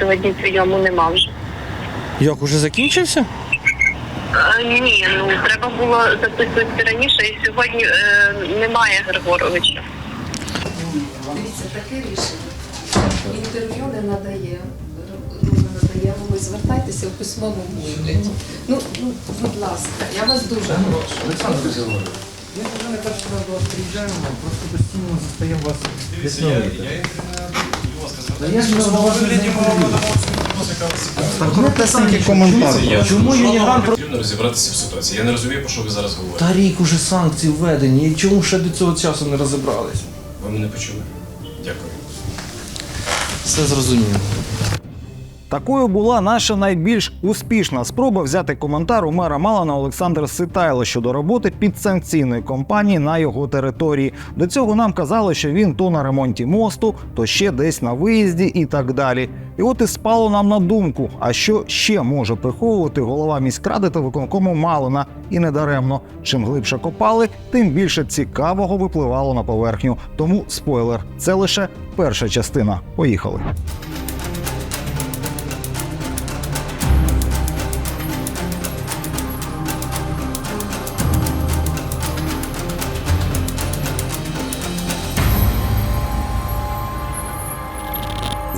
Сьогодні прийому нема вже. Як уже закінчився? Е, ні, ну треба було записуватися раніше, і сьогодні е, немає Григоровича. Дивіться, таке рішення. Інтерв'ю не надає. Ну, не. Ви звертайтеся в письмовому вигляді. Ну, ну, будь ласка, я вас дуже прошу. Олександр Григорович, ми вже не перший раз до вас приїжджаємо, просто постійно застаємо вас вияснювати. Та я ж не вас Так коротесенький коментар. Чому Юніган про... Потрібно розібратися в ситуації. Я не розумію, про що ви зараз говорите. Та рік уже санкції введені. І чому ще до цього часу не розібрались? Ви мене почули? Дякую. Все зрозуміло. Такою була наша найбільш успішна спроба взяти коментар у мера Малана Олександра Ситайла щодо роботи підсанкційної компанії на його території. До цього нам казали, що він то на ремонті мосту, то ще десь на виїзді і так далі. І от і спало нам на думку, а що ще може приховувати голова міськради та виконкому Малина. І недаремно. Чим глибше копали, тим більше цікавого випливало на поверхню. Тому спойлер, це лише перша частина. Поїхали.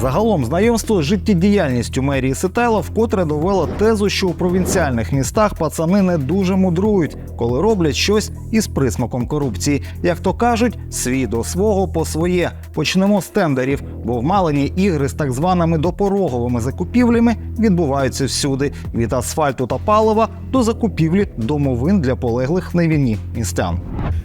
Загалом знайомство з життєдіяльністю мерії Ситайла вкотре довело тезу, що у провінціальних містах пацани не дуже мудрують, коли роблять щось із присмаком корупції. Як то кажуть, свій до свого по своє. Почнемо з тендерів, бо в Малині ігри з так званими допороговими закупівлями відбуваються всюди: від асфальту та палива до закупівлі домовин для полеглих на війні містян.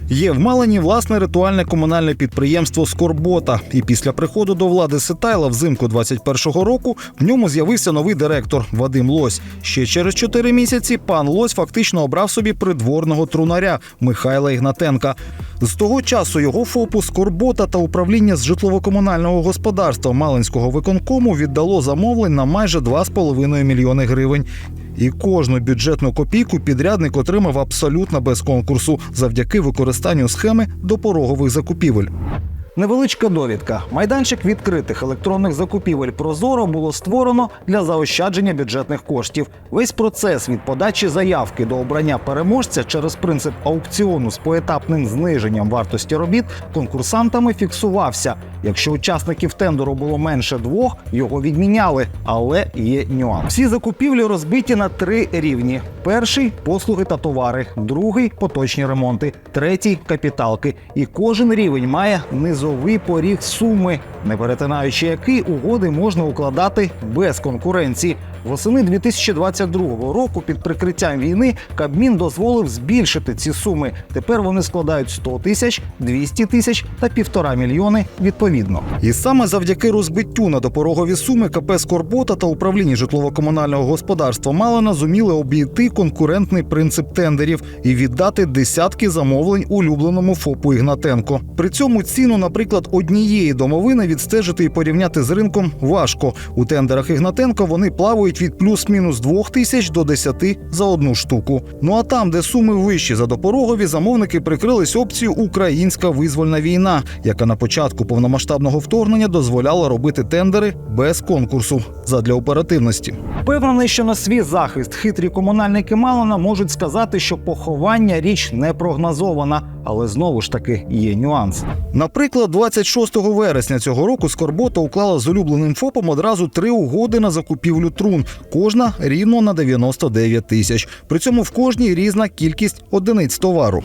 Є в Малині власне ритуальне комунальне підприємство Скорбота. І після приходу до влади Ситайла взимку 21-го року в ньому з'явився новий директор Вадим Лось. Ще через чотири місяці пан Лось фактично обрав собі придворного трунаря Михайла Ігнатенка. З того часу його ФОПу Скорбота та управління з житлово-комунального господарства Малинського виконкому віддало замовлень на майже 2,5 мільйони гривень. І кожну бюджетну копійку підрядник отримав абсолютно без конкурсу завдяки використанню схеми допорогових закупівель. Невеличка довідка. Майданчик відкритих електронних закупівель Прозоро було створено для заощадження бюджетних коштів. Весь процес від подачі заявки до обрання переможця через принцип аукціону з поетапним зниженням вартості робіт конкурсантами фіксувався. Якщо учасників тендеру було менше двох, його відміняли. Але є нюанс. Всі закупівлі розбиті на три рівні: перший послуги та товари, другий поточні ремонти, третій капіталки. І кожен рівень має низовий поріг суми, не перетинаючи який угоди можна укладати без конкуренції. Восени 2022 року під прикриттям війни Кабмін дозволив збільшити ці суми. Тепер вони складають 100 тисяч, 200 тисяч та півтора мільйони відповідно. І саме завдяки розбиттю на допорогові суми КП Скорбота та управління житлово-комунального господарства Малина зуміли обійти конкурентний принцип тендерів і віддати десятки замовлень улюбленому ФОПу Ігнатенко. При цьому ціну, наприклад, однієї домовини відстежити і порівняти з ринком важко. У тендерах Ігнатенко вони плавають від плюс-мінус 2 тисяч до 10 за одну штуку. Ну а там, де суми вищі за допорогові, замовники прикрились опцією Українська визвольна війна, яка на початку повномасштабного вторгнення дозволяла робити тендери без конкурсу задля оперативності. Впевнений, що на свій захист хитрі комунальники Малина можуть сказати, що поховання річ не прогнозована, але знову ж таки є нюанс. Наприклад, 26 вересня цього року Скорбота уклала з улюбленим ФОПом одразу три угоди на закупівлю трун, кожна рівно на 99 тисяч. При цьому в кожній різна кількість одиниць товару.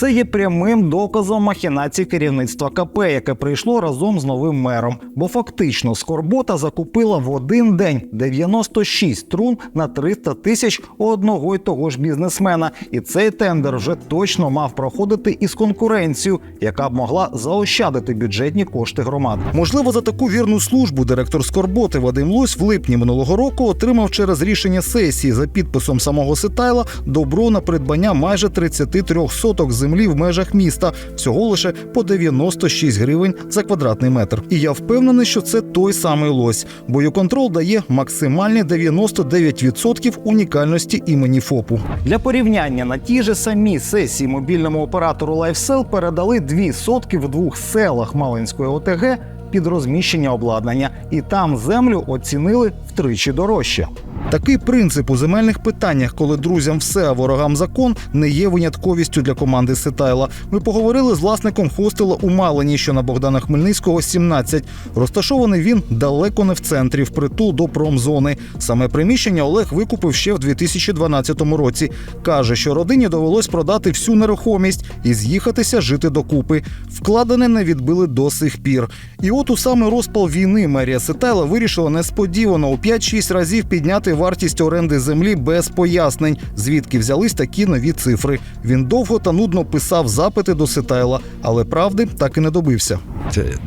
Це є прямим доказом махінації керівництва КП, яке прийшло разом з новим мером. Бо фактично Скорбота закупила в один день 96 трун на 300 тисяч одного й того ж бізнесмена. І цей тендер вже точно мав проходити із конкуренцією, яка б могла заощадити бюджетні кошти громад. Можливо, за таку вірну службу директор Скорботи Вадим Лось в липні минулого року отримав через рішення сесії за підписом самого Ситайла добро на придбання майже 33 соток землі в межах міста, всього лише по 96 гривень за квадратний метр. І я впевнений, що це той самий лось. Боюконтрол дає максимальні 99% унікальності імені ФОПу. Для порівняння на тій же самій сесії мобільному оператору LifeSell передали дві сотки в двох селах Малинської ОТГ під розміщення обладнання, і там землю оцінили втричі дорожче. Такий принцип у земельних питаннях, коли друзям все, а ворогам закон, не є винятковістю для команди Сетайла. Ми поговорили з власником хостела у Малині, що на Богдана Хмельницького, 17. Розташований він далеко не в центрі, впритул до промзони. Саме приміщення Олег викупив ще в 2012 році. Каже, що родині довелось продати всю нерухомість і з'їхатися жити докупи. Вкладене не відбили до сих пір. І от у саме розпал війни мерія Сетайла вирішила несподівано у 5-6 разів підняти вартість оренди землі без пояснень, звідки взялись такі нові цифри. Він довго та нудно писав запити до Сетайла, але правди так і не добився.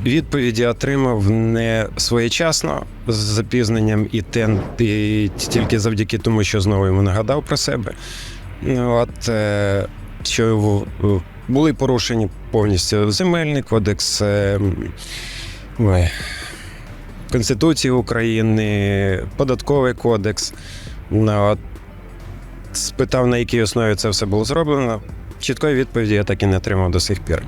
Відповіді отримав не своєчасно з запізненням і тен і тільки завдяки тому, що знову йому нагадав про себе. Ну, От е, що були порушені повністю земельний кодекс. е, ой, Конституція України, податковий кодекс. Ну, от, спитав, на якій основі це все було зроблено. Чіткої відповіді я так і не отримав до сих пір.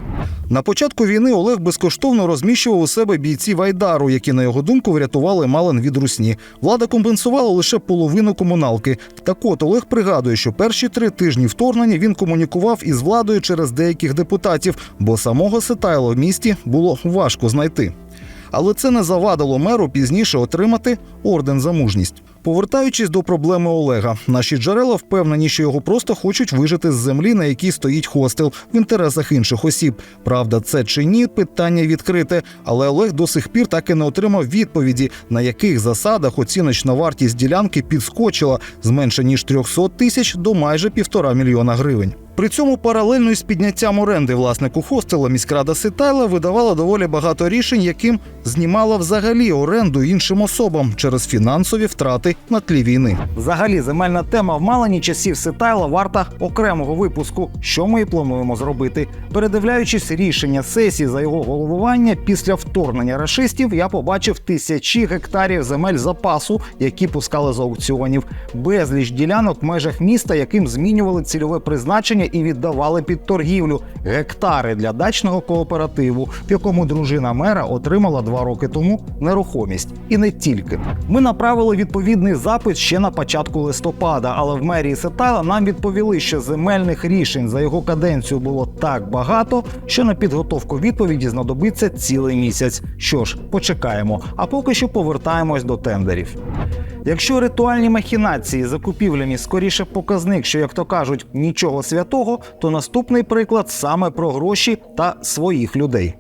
На початку війни Олег безкоштовно розміщував у себе бійців Айдару, які, на його думку, врятували Малин від русні. Влада компенсувала лише половину комуналки. Так от Олег пригадує, що перші три тижні вторгнення він комунікував із владою через деяких депутатів, бо самого Сетайла в місті було важко знайти. Але це не завадило меру пізніше отримати орден за мужність. Повертаючись до проблеми Олега, наші джерела впевнені, що його просто хочуть вижити з землі, на якій стоїть хостел в інтересах інших осіб. Правда, це чи ні, питання відкрите. Але Олег до сих пір так і не отримав відповіді, на яких засадах оціночна вартість ділянки підскочила з менше ніж 300 тисяч до майже півтора мільйона гривень. При цьому паралельно із підняттям оренди власнику хостела міськрада Ситайла видавала доволі багато рішень, яким знімала взагалі оренду іншим особам через фінансові втрати на тлі війни. Взагалі, земельна тема в Малині часів Ситайла варта окремого випуску, що ми і плануємо зробити. Передивляючись рішення сесії за його головування після вторгнення рашистів, я побачив тисячі гектарів земель запасу, які пускали з аукціонів, безліч ділянок в межах міста, яким змінювали цільове призначення і віддавали під торгівлю гектари для дачного кооперативу, в якому дружина мера отримала два роки тому нерухомість. І не тільки ми направили відповідний запит ще на початку листопада, але в мерії Сетайла нам відповіли, що земельних рішень за його каденцію було так багато, що на підготовку відповіді знадобиться цілий місяць. Що ж, почекаємо. А поки що повертаємось до тендерів. Якщо ритуальні махінації закупівлями скоріше показник, що як то кажуть, нічого святого, то наступний приклад саме про гроші та своїх людей.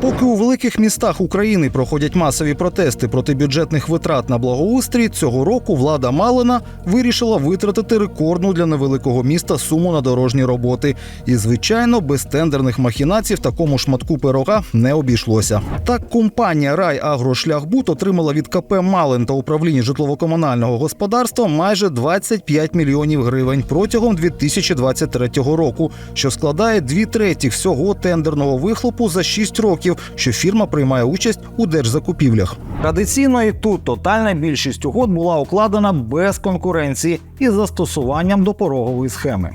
Поки у великих містах України проходять масові протести проти бюджетних витрат на благоустрій, цього року влада Малина вирішила витратити рекордну для невеликого міста суму на дорожні роботи. І, звичайно, без тендерних махінацій в такому шматку пирога не обійшлося. Так, компанія «Райагрошляхбуд» отримала від КП Малин та управління житлово-комунального господарства майже 25 мільйонів гривень протягом 2023 року, що складає дві треті всього тендерного вихлопу за 6 років, що фірма приймає участь у держзакупівлях. Традиційно і тут тотальна більшість угод була укладена без конкуренції із застосуванням до порогової схеми.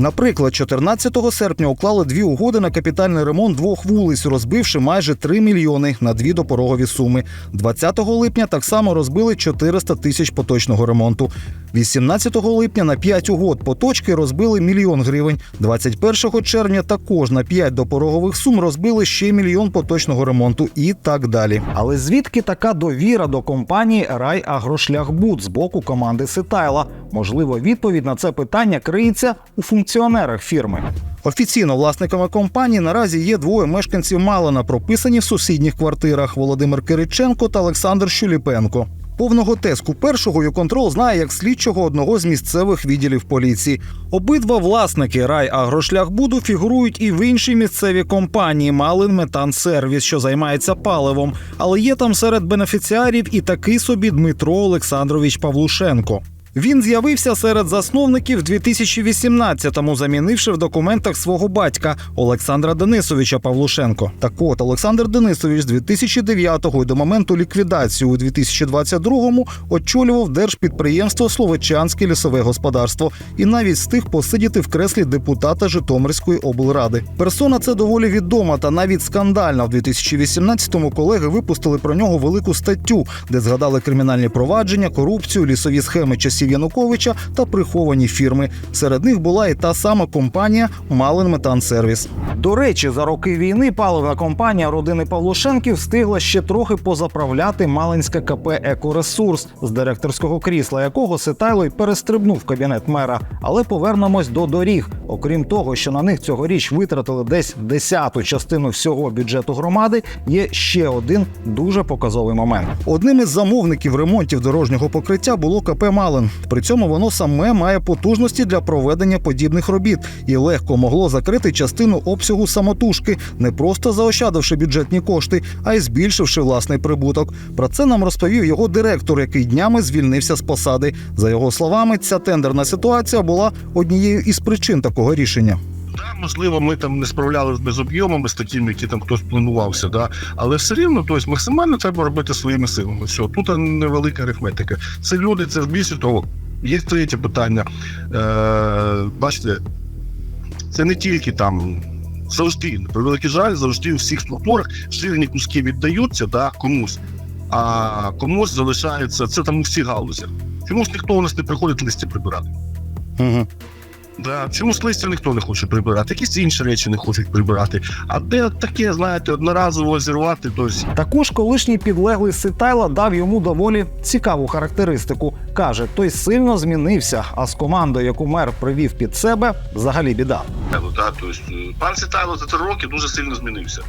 Наприклад, 14 серпня уклали дві угоди на капітальний ремонт двох вулиць, розбивши майже 3 мільйони на дві допорогові суми. 20 липня так само розбили 400 тисяч поточного ремонту. 18 липня на 5 угод поточки розбили мільйон гривень. 21 червня також на 5 допорогових сум розбили ще мільйон поточного ремонту і так далі. Але звідки така довіра до компанії «Райагрошляхбуд» з боку команди Ситайла? Можливо, відповідь на це питання криється у функціонерах фірми. Офіційно власниками компанії наразі є двоє мешканців Малина, прописані в сусідніх квартирах Володимир Кириченко та Олександр Щуліпенко. Повного теску першого «Юконтрол» знає як слідчого одного з місцевих відділів поліції. Обидва власники «Райагрошляхбуду» фігурують і в іншій місцевій компанії «Малин Метан Сервіс», що займається паливом. Але є там серед бенефіціарів і такий собі Дмитро Олександрович Павлушенко. Він з'явився серед засновників 2018-му, замінивши в документах свого батька Олександра Денисовича Павлушенко. Так от Олександр Денисович з 2009-го і до моменту ліквідації у 2022-му очолював держпідприємство Словечанське лісове господарство і навіть встиг посидіти в креслі депутата Житомирської облради. Персона це доволі відома та навіть скандальна. В 2018-му колеги випустили про нього велику статтю, де згадали кримінальні провадження, корупцію, лісові схеми часів Януковича та приховані фірми. Серед них була і та сама компанія Малин Метансервіс. До речі, за роки війни паливна компанія родини Павлушенків встигла ще трохи позаправляти Малинське КП Екоресурс, з директорського крісла якого Ситайло й перестрибнув кабінет мера. Але повернемось до доріг. Окрім того, що на них цьогоріч витратили десь десяту частину всього бюджету громади, є ще один дуже показовий момент. Одним із замовників ремонтів дорожнього покриття було КП Малин. При цьому воно саме має потужності для проведення подібних робіт і легко могло закрити частину обсягу самотужки, не просто заощадивши бюджетні кошти, а й збільшивши власний прибуток. Про це нам розповів його директор, який днями звільнився з посади. За його словами, ця тендерна ситуація була однією із причин такого рішення. Да, можливо, ми там не справлялися без об'ємами з такими, які там хтось планувався, да? але все рівно тобто, максимально треба робити своїми силами. Все, тут невелика арифметика. Це люди, це більше того. Є третє питання. Е, бачите, це не тільки там. Завжди, на превеликий жаль, завжди у всіх структурах жирні куски віддаються да, комусь, а комусь залишається це там у всіх галузях. Чомусь ніхто у нас не приходить листя прибирати. Угу. Да, чомусь листя ніхто не хоче прибирати, якісь інші речі не хочуть прибирати. А де таке, знаєте, одноразово зірвати, то есть Також колишній підлеглий Ситайла дав йому доволі цікаву характеристику. каже, той сильно змінився, а з командою, яку мер привів під себе, взагалі біда. да, то е, пан Сітайло за три роки дуже сильно змінився.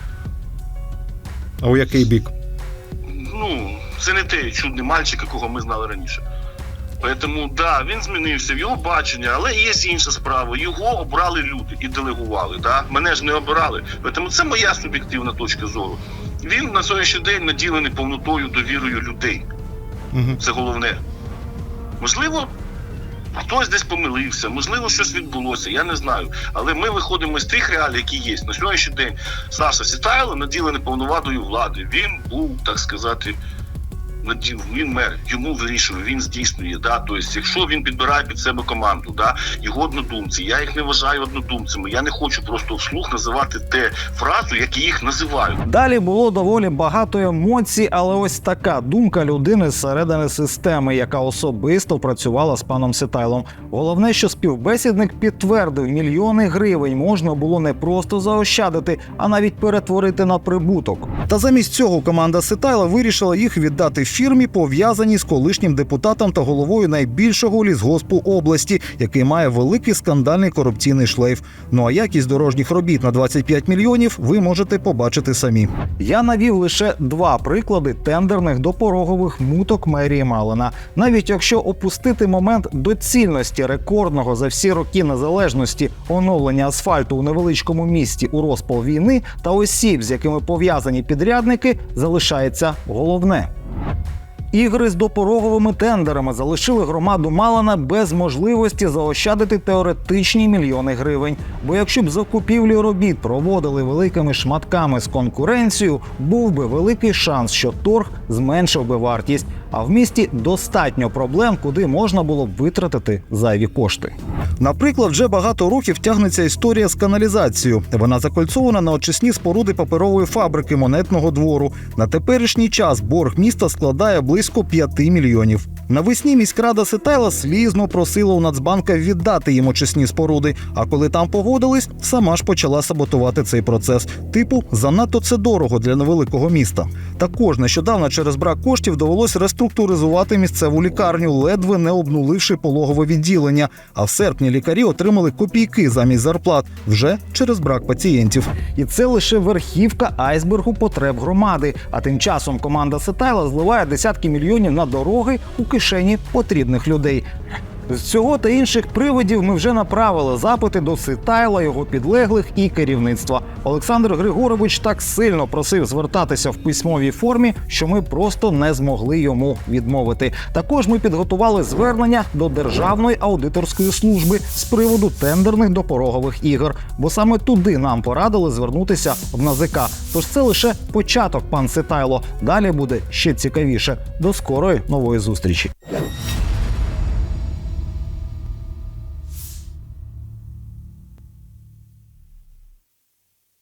А у який бік? Ну, це не той чудний мальчик, якого ми знали раніше. Тому да, він змінився в його бачення, але є інша справа. Його обрали люди і делегували. Да? Мене ж не обирали. Тому це моя суб'єктивна точка зору. Він на сьогоднішній день наділений повнотою довірою людей. Угу. Це головне. Можливо, хтось десь помилився, можливо, щось відбулося, я не знаю. Але ми виходимо з тих реалій, які є. На сьогоднішній день Саша Сітайло наділений повновладою влади. Він був, так сказати, наді- він мер, йому вирішує, він здійснює. Да? Тобто, якщо він підбирає під себе команду, да? його однодумці, я їх не вважаю однодумцями. Я не хочу просто вслух називати те фразу, як їх називаю. Далі було доволі багато емоцій, але ось така думка людини зсередини системи, яка особисто працювала з паном Ситайлом. Головне, що співбесідник підтвердив, мільйони гривень можна було не просто заощадити, а навіть перетворити на прибуток. Та замість цього команда Ситайла вирішила їх віддати фірмі, пов'язаній з колишнім депутатом та головою найбільшого лісгоспу області, який має великий скандальний корупційний шлейф. Ну а якість дорожніх робіт на 25 мільйонів ви можете побачити самі. Я навів лише два приклади тендерних допорогових муток мерії Малина. Навіть якщо опустити момент доцільності рекордного за всі роки незалежності оновлення асфальту у невеличкому місті у розпал війни та осіб, з якими пов'язані підрядники, залишається головне. Ігри з допороговими тендерами залишили громаду Малана без можливості заощадити теоретичні мільйони гривень. Бо якщо б закупівлю робіт проводили великими шматками з конкуренцією, був би великий шанс, що торг зменшив би вартість. А в місті достатньо проблем, куди можна було б витратити зайві кошти. Наприклад, вже багато років тягнеться історія з каналізацією. Вона закольцована на очисні споруди паперової фабрики монетного двору. На теперішній час борг міста складає близько 5 мільйонів. Навесні міськрада Ситайла слізно просила у Нацбанка віддати їм очисні споруди. А коли там погодились, сама ж почала саботувати цей процес. Типу, занадто це дорого для невеликого міста. Також нещодавно через брак коштів довелось реструктуризувати місцеву лікарню, ледве не обнуливши пологове відділення. А в серпні лікарі отримали копійки замість зарплат вже через брак пацієнтів. І це лише верхівка айсбергу потреб громади. А тим часом команда Сетайла зливає десятки мільйонів на дороги у кишені потрібних людей. З цього та інших приводів ми вже направили запити до Ситайла, його підлеглих і керівництва. Олександр Григорович так сильно просив звертатися в письмовій формі, що ми просто не змогли йому відмовити. Також ми підготували звернення до Державної аудиторської служби з приводу тендерних допорогових ігор, бо саме туди нам порадили звернутися в НАЗК. Тож це лише початок, пан Ситайло. Далі буде ще цікавіше. До скорої нової зустрічі.